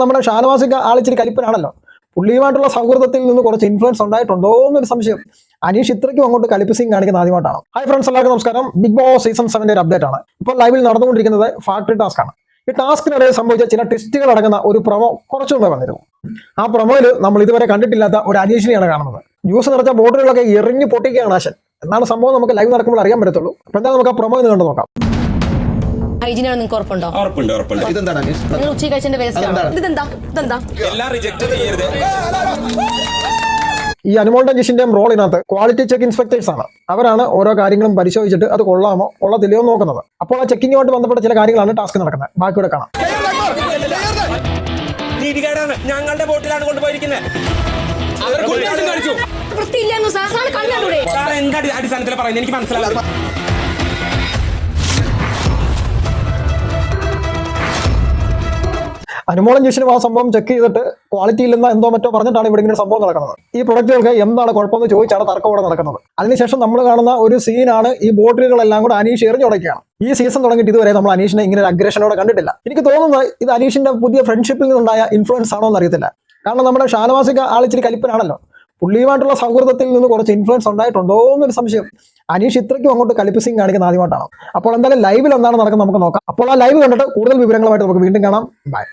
നമ്മുടെ ഷാനവാസിക്ക് ആളിച്ചിരി കലിപ്പനാണല്ലോ. പുള്ളിയുമായിട്ടുള്ള സൗഹൃദത്തിൽ നിന്ന് കുറച്ച് ഇൻഫ്ലുവൻസ് ഉണ്ടായിട്ടുണ്ടോ എന്നൊരു സംശയം. അനീഷ് ഇത്രയ്ക്കും അങ്ങോട്ട് കലിപ്പിസിങ് കാണിക്കുന്ന ആദ്യമായിട്ടാണ്. ഹൈ ഫ്രണ്ട്സ് എല്ലാവർക്കും നമസ്കാരം. ബിഗ് ബോസ് സീസൺ സെവന്റെ ഒരു അപ്ഡേറ്റ് ആണ്. ഇപ്പോൾ ലൈവിൽ നടന്നുകൊണ്ടിരിക്കുന്നത് ഫാക്ടറി ടാസ്ക് ആണ്. ഈ ടാസ്കിനിടയിൽ സംഭവിച്ച ചില ട്വിസ്റ്റുകൾ അടങ്ങുന്ന ഒരു പ്രൊമോ കുറച്ചു വന്നിരുന്നു. ആ പ്രൊമോയിൽ നമ്മൾ ഇതുവരെ കണ്ടിട്ടില്ലാത്ത ഒരു അനീഷിനെയാണ് കാണുന്നത്. ന്യൂസ് നിറച്ച ബോട്ടുകളൊക്കെ എറിഞ്ഞു പൊട്ടിക്കുകയാണ് ആശൻ എന്നാണ് സംഭവം നമുക്ക് ലൈവ് നടക്കുമ്പോൾ അറിയാൻ പറ്റത്തുള്ളൂ. അപ്പോൾ എന്താ നമുക്ക് ആ പ്രൊമോ ഇന്ന് കണ്ടു നോക്കാം ഹൈജീനാണ് നിങ്ങൾക്ക് ഉറപ്പുണ്ടോ? ഉറപ്പുണ്ട് ഉറപ്പുണ്ട്. ഇതെന്താണ് അനീഷ്? നിങ്ങൾ ഉച്ച കഴിച്ചതിന്റെ വേസ്റ്റ് ആണ്? ഇതെന്താ? ഇതെന്താ? എല്ലാം റിജക്ട് ചെയ്യരുത്. ഈ അനുമോളുടെ ജിഷിന്റെയും റോളിനകത്ത് ക്വാളിറ്റി ചെക്ക് ഇൻസ്പെക്ടേഴ്സ് ആണ്. അവരാണ് ഓരോ കാര്യങ്ങളും പരിശോധിച്ചിട്ട് അത് കൊള്ളാമോ കൊള്ളത്തില്ലയോ എന്ന് നോക്കുന്നത്. അപ്പോൾ ആ ചെക്കിങ്ങുമായിട്ട് ബന്ധപ്പെട്ട ചില കാര്യങ്ങളാണ് ടാസ്ക് നടക്കുന്നത്. ബാക്കിയുടെ കാണാം. നീതികേടാണ്. ഞങ്ങളുടെ ബോട്ടിലാണ് കൊണ്ടുപോയിരിക്കുന്നത്. അവർ കുറ്റവാളിത്തം കാണിച്ചു വൃത്തിയില്ലെന്നു സാർ സാർ കണ്ണൂടെ സാർ എന്ത് അടി- അടിസ്ഥാനത്തിൽ പറയുന്നത്? എനിക്ക് മനസ്സിലാവും അനുമോളും ജിഷിനും ആ സംഭവം ചെക്ക് ചെയ്തിട്ട് ക്വാളിറ്റി ഇല്ലെന്ന എന്തോ മറ്റോ പറഞ്ഞിട്ടാണ് ഇവിടെ ഇങ്ങനെ സംഭവം നടക്കുന്നത്. ഈ പ്രൊഡക്റ്റുകൾക്ക് എന്താണ് കുഴപ്പമെന്ന് ചോദിച്ചാണ് തർക്കം ഇവിടെ നടക്കുന്നത്. അതിനുശേഷം നമ്മൾ കാണുന്ന ഒരു സീനാണ് ഈ ബോട്ടിലുകളെല്ലാം കൂടെ അനീഷ് എറിഞ്ഞുടയ്ക്കുകയാണ് ഈ സീസൺ തുടങ്ങിയിട്ട് ഇതുവരെ നമ്മൾ അനീഷിനെ ഇങ്ങനെ ഒരു അഗ്രഷനോടെ കണ്ടിട്ടില്ല. എനിക്ക് തോന്നുന്നത് ഇത് അനീഷിന്റെ പുതിയ ഫ്രണ്ട്ഷിപ്പിൽ നിന്നുണ്ടായ ഇൻഫ്ലുവൻസ് ആണോ എന്ന് അറിയത്തില്ല. കാരണം നമ്മുടെ ഷാനവാസിക്ക് ആളിച്ചിരി കലിപ്പനാണല്ലോ. പുള്ളിയുമായിട്ടുള്ള സൗഹൃദത്തിൽ നിന്ന് കുറച്ച് ഇൻഫ്ലുവൻസ് ഉണ്ടായിട്ടുണ്ടോ എന്നൊരു സംശയം. അനീഷ് ഇത്രയ്ക്കും അങ്ങോട്ട് കലിപ്പിസിങ് കാണിക്കുന്ന ആദ്യമായിട്ടാണ്. അപ്പോൾ എന്തായാലും ലൈവിൽ എന്താണ് നടക്കുന്നത് നമുക്ക് നോക്കാം. അപ്പോൾ ആ ലൈവ് കണ്ടിട്ട് കൂടുതൽ വിവരങ്ങളുമായിട്ട് നമുക്ക് വീണ്ടും കാണാം. ബൈ